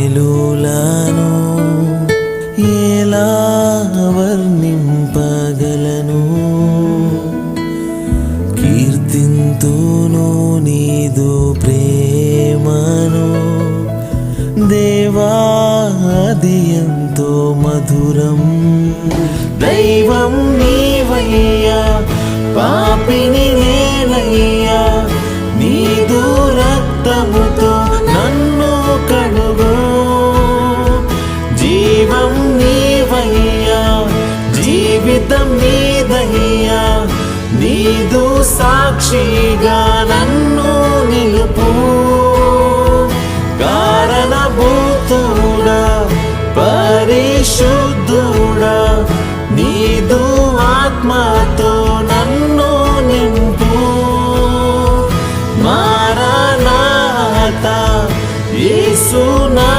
మేలులను ఎలా వర్ణింపగలను? కీర్తింతును నీదు ప్రేమను దేవాది ఎంతో మధురం. దైవం నీవయ్యా పాపిని నీదయ్యా జీవితం నీదయ్యా నీదు సాక్షిగా నన్ను నిలుపు. కారణభూతుడా పరిశుద్ధుడా నీదు ఆత్మతో నన్ను నింపు. మారా మారనాత ఏసునా